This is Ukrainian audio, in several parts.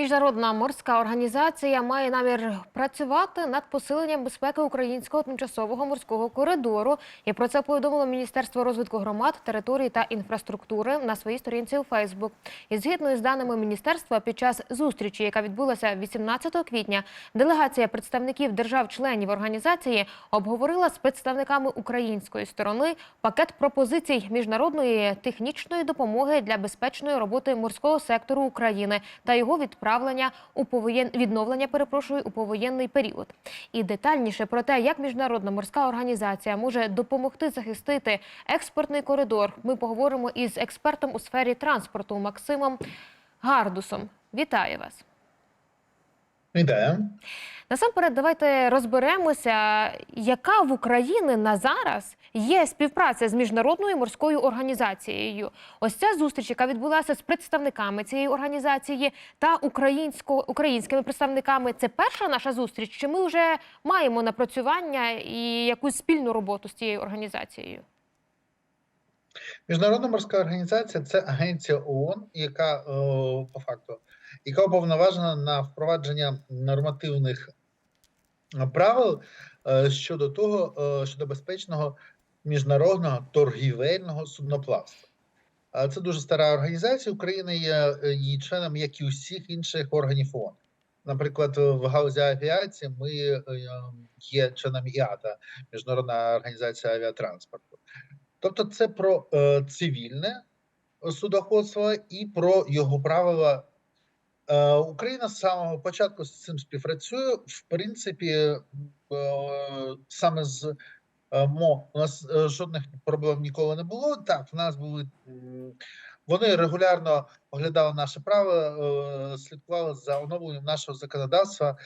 Міжнародна морська організація має намір працювати над посиленням безпеки українського тимчасового морського коридору. І про це повідомило Міністерство розвитку громад, територій та інфраструктури на своїй сторінці у Фейсбук. І згідно з даними міністерства, під час зустрічі, яка відбулася 18 квітня, делегація представників держав-членів організації обговорила з представниками української сторони пакет пропозицій міжнародної технічної допомоги для безпечної роботи морського сектору України та його відправлення у повоєн... відновлення, перепрошую, у повоєнний період. І детальніше про те, як міжнародна морська організація може допомогти захистити експортний коридор, ми поговоримо із експертом у сфері транспорту Максимом Гардусом. Вітаю вас. Вітаю. Насамперед, давайте розберемося, яка в Україні на зараз є співпраця з міжнародною морською організацією. Ось ця зустріч, яка відбулася з представниками цієї організації та українськими представниками. Це перша наша зустріч. Чи ми вже маємо напрацювання і якусь спільну роботу з цією організацією? Міжнародна морська організація це агенція ООН, яка е, по факту яка уповноважена на впровадження нормативних правил е, щодо того, е, щодо безпечного міжнародного торгівельного судноплавства. Це дуже стара організація. Україна є е, її членом, як і усіх інших органів ООН. Наприклад, в гаузі авіації ми е, є членом ІАТА, Міжнародна організація авіатранспорту. Тобто, це про е, цивільне судоходство і про його правила. Е, Україна з самого початку з цим співпрацює. В принципі, е, саме з е, МО у нас е, жодних проблем ніколи не було. Так, в нас були вони регулярно оглядали наше права, е, слідкували за оновленням нашого законодавства.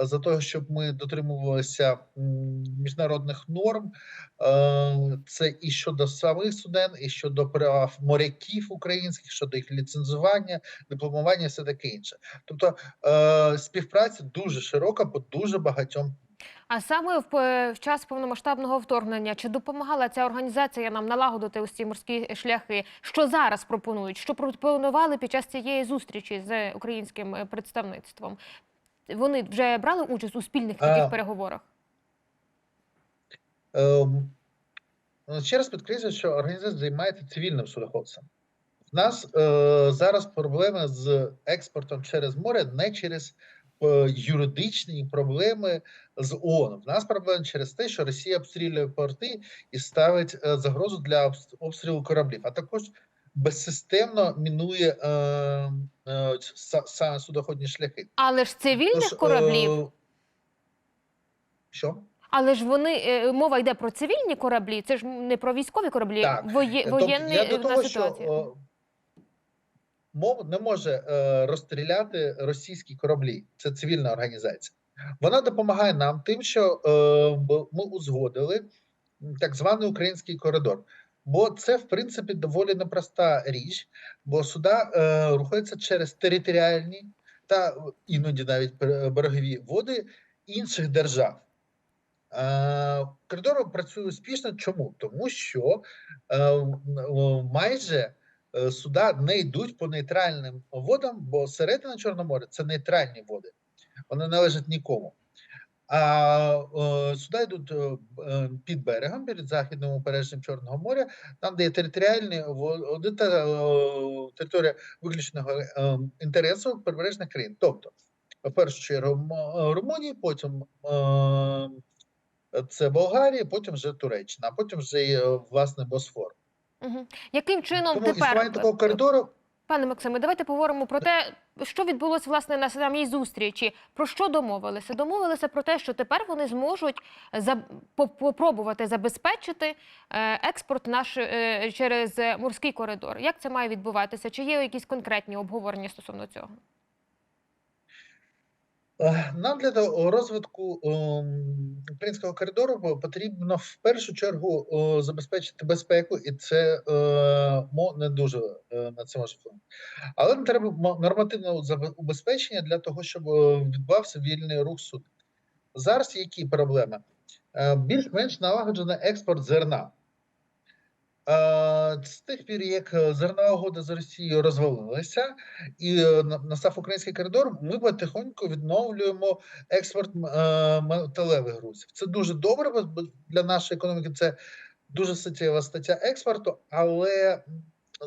Е, За того, щоб ми дотримувалися міжнародних норм, Е, це і щодо самих суден, і щодо прав моряків українських, щодо їх ліцензування, дипломування, все таке інше. Тобто е, співпраця дуже широка по дуже багатьом. А саме в, в час повномасштабного вторгнення чи допомагала ця організація нам налагодити ці морські шляхи? Що зараз пропонують? Що пропонували під час цієї зустрічі з українським е, представництвом? Вони вже брали участь у спільних таких А. переговорах? Ем, ну, Ще раз підкреслюю, що організація займається цивільним судоходством. В нас е, зараз проблема з експортом через море не через е, юридичні проблеми з ООН. В нас проблема через те, що Росія обстрілює порти і ставить е, загрозу для обстрілу кораблів, а також безсистемно мінує е, саме судоходні шляхи. Але ж цивільних Тож, кораблів, е, Що? але ж вони е, мова йде про цивільні кораблі. Це ж не про військові кораблі. Так. Воє, Тобто воєнний я до е, того, що ситуація. о, мов не може е, розстріляти російські кораблі. Це цивільна організація. Вона допомагає нам тим, що е, ми узгодили так званий український коридор. Бо це, в принципі, доволі непроста річ, бо суда е, рухаються через територіальні та іноді навіть пер- берегові води інших держав. Е, коридор працює успішно. Чому? Тому що е, майже е, суда не йдуть по нейтральним водам, бо середина Чорного моря це нейтральні води, вони належать нікому. А е, суда йдуть е, е, під берегом, перед західним убережжям Чорного моря, там, де є територіальні води та територія виключного інтересу прибережних країн. Тобто, в першу чергу Румунії, потім це Болгарія, потім вже Туреччина, а потім вже і, власне Босфор. Угу. Яким чином Тому тепер існування такого коридору Пане Максиме, давайте поговоримо про те, що відбулося власне на самій зустрічі. Про що домовилися? Домовилися про те, що тепер вони зможуть за попробувати забезпечити е, експорт наш е, через морський коридор. Як це має відбуватися? Чи є якісь конкретні обговорення стосовно цього? Е, Нам для розвитку ем, українського коридору потрібно в першу чергу е, забезпечити безпеку, і це е, мо не дуже е, на це може вплинути. Але нам треба нормативне забе- убезпечення для того, щоб е, відбувався вільний рух суд. Зараз які проблеми? Е, Більш-менш налагоджений експорт зерна. З тих пір, як е, зернова угода з Росією розвалилася і е, на- настав український коридор, ми потихоньку відновлюємо експорт е, металевих грузів. Це дуже добре, бо- для нашої економіки це дуже суттєва стаття експорту, але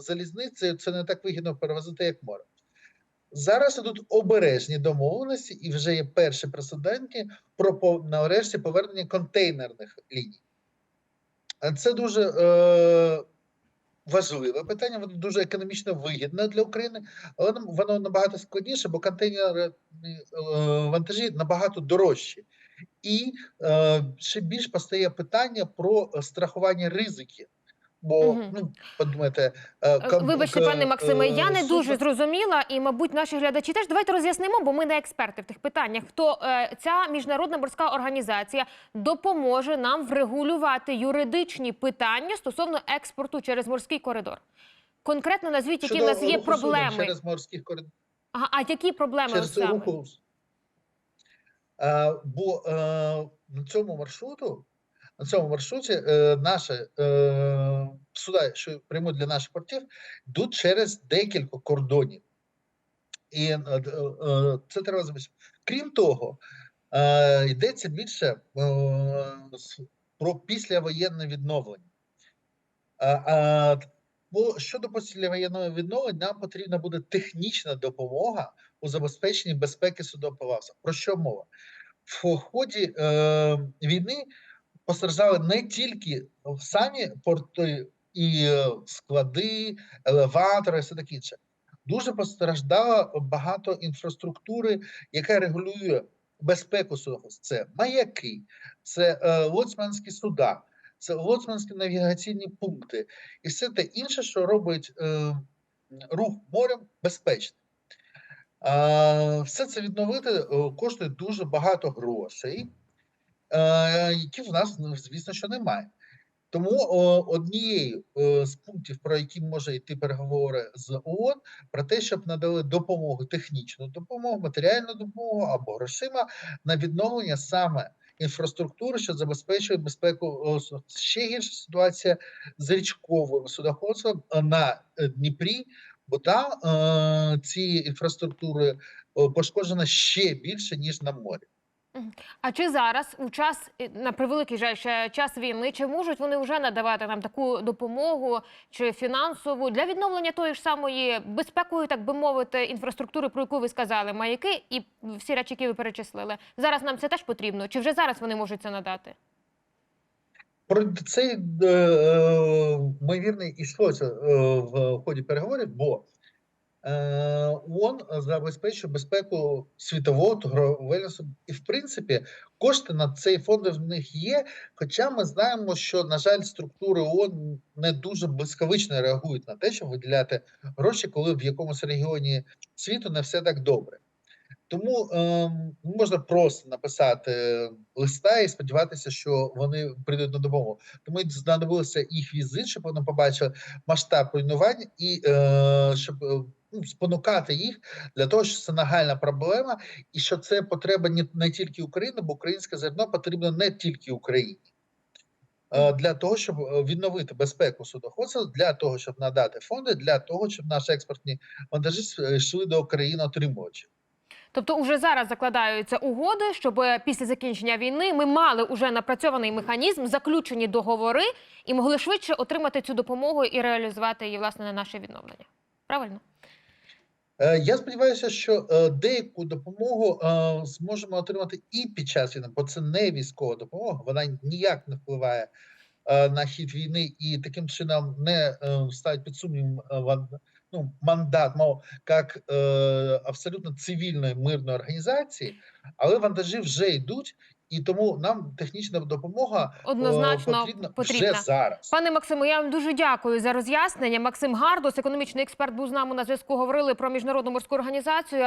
залізницею це не так вигідно перевозити, як море. Зараз ідуть обережні домовленості, і вже є перші прецедентні про нарешті повернення контейнерних ліній. Е, Це дуже е, важливе питання, воно дуже економічно вигідне для України, але воно набагато складніше, бо контейнерні е, вантажі набагато дорожчі. І е, ще більш постає питання про страхування ризиків. Бо, Мгм. ну, подумайте, е, Е, Вибачте, пане Максиме, я не е, дуже зрозуміла, і, мабуть, наші глядачі теж. Давайте роз'яснимо, бо ми не експерти в тих питаннях. Хто ця міжнародна морська організація допоможе нам врегулювати юридичні питання стосовно експорту через морський коридор? Конкретно назвіть, які в нас є проблеми. через морських коридорів. Ага, а які проблеми через саме? руху. Е, бо е, на цьому маршруту, на цьому маршруті е, наші е, суда, що прямують для наших портів, йдуть через декілька кордонів. І е, е, це треба забезпечити. Крім того, е, йдеться більше про післявоєнне відновлення. Бо щодо післявоєнного відновлення, нам потрібна буде технічна допомога у забезпеченні безпеки судоплавства. Про що мова? В ході війни постраждали не тільки самі порти і е, склади, елеватори, все таке інше. Дуже постраждало багато інфраструктури, яка регулює безпеку судоходства. Це маяки, це е, лоцманські суда, це лоцманські навігаційні пункти і все те інше, що робить е, рух морем безпечним. А, все це відновити е, коштує дуже багато грошей, е, які в нас, ну, звісно, що немає. Тому однією е, з пунктів, про які може йти переговори з ООН, про те, щоб надали допомогу, технічну допомогу, матеріальну допомогу або грошима на відновлення саме інфраструктури, що забезпечує безпеку. Ще гірша ситуація з річковим судоходством е, на е, Дніпрі, бо там ці інфраструктури пошкоджена ще більше ніж на морі. А чи зараз, у час е, на превеликий жаль, ще час війни, чи можуть вони вже надавати нам таку допомогу чи фінансову для відновлення тої ж самої безпекової, так би мовити, інфраструктури, про яку ви сказали, маяки і всі речі, які ви перечислили? Зараз нам це теж потрібно. Чи вже зараз вони можуть це надати? Про це е, е, ймовірно йшлося в ході переговорів, бо е, ООН забезпечує безпеку світового торговельного суб- і в принципі кошти на цей фонд в них є. Хоча ми знаємо, що на жаль, структури ООН не дуже блискавично реагують на те, щоб виділяти гроші, коли в якомусь регіоні світу не все так добре. Тому ем, можна просто написати листа і сподіватися, що вони прийдуть на допомогу. Тому знадобилося їх візит, щоб вони побачили масштаб руйнувань і е, щоб е, спонукати їх для того, що це нагальна проблема, і що це потреба не, не тільки України, бо українське зерно потрібно не тільки Україні. Е, Для того щоб е, відновити безпеку судоходства, для того, щоб надати фонди, для того, щоб наші експортні вантажі йшли до країн отримувачів. Тобто, уже зараз закладаються угоди, щоб е, після закінчення війни ми мали уже напрацьований механізм, заключені договори і могли швидше отримати цю допомогу і реалізувати її власне на наше відновлення. Правильно? Е, Я сподіваюся, що е, деяку допомогу е, зможемо отримати і під час війни, бо це не військова допомога, вона ніяк не впливає на хід війни і таким чином не ставить під сумнів ну, мандат, мов як абсолютно цивільної мирної організації, але вантажі вже йдуть, і тому нам технічна допомога е, Однозначно потрібна, потрібна. вже зараз. Пане Максиму, я вам дуже дякую за роз'яснення. Максим Гардус, економічний експерт, був з нами на зв'язку. Говорили про міжнародну морську організацію.